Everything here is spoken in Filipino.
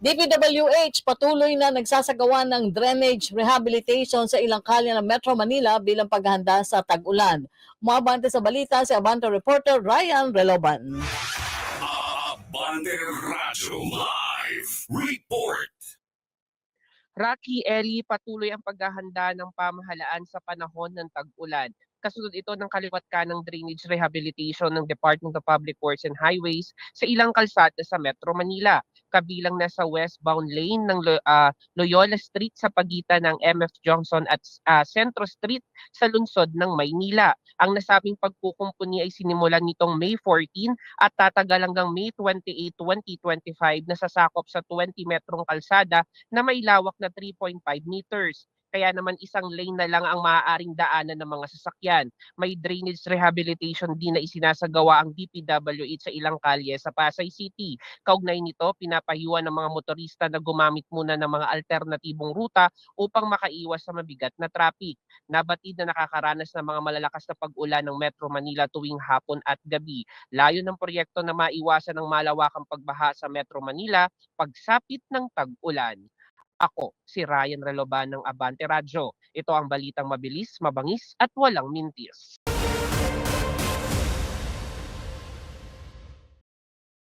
DPWH patuloy na nagsasagawa ng drainage rehabilitation sa ilang kalye ng Metro Manila bilang paghahanda sa tag-ulan. Umabante sa balita si Abante reporter Ryan Reloban. Abante Radyo Live Report. Rocky Eri, patuloy ang paghahanda ng pamahalaan sa panahon ng tag-ulan. Kasunod ito ng kaliwat kanang drainage rehabilitation ng Department of Public Works and Highways sa ilang kalsada sa Metro Manila. Kabilang na sa westbound lane ng ah, Loyola Street sa pagitan ng MF Johnson at ah, Centro Street sa lungsod ng Maynila. Ang nasabing pagkukumpuni ay sinimulan nitong May 14 at tatagal hanggang May 28, 2025 na sasakop sa 20 metrong kalsada na may lawak na 3.5 meters. Kaya naman isang lane na lang ang maaaring daanan ng mga sasakyan. May drainage rehabilitation din na isinasagawa ang DPWH sa ilang kalye sa Pasay City. Kaugnay nito, pinapayuhan ng mga motorista na gumamit muna ng mga alternatibong ruta upang makaiwas sa mabigat na traffic. Nabatid na nakakaranas ng mga malalakas na pag-ulan ng Metro Manila tuwing hapon at gabi. Layo ng proyekto na maiwasan ng malawakang pagbaha sa Metro Manila pagsapit ng tag-ulan. Ako, si Ryan Reloban ng Abante Radyo. Ito ang balitang mabilis, mabangis at walang mintis.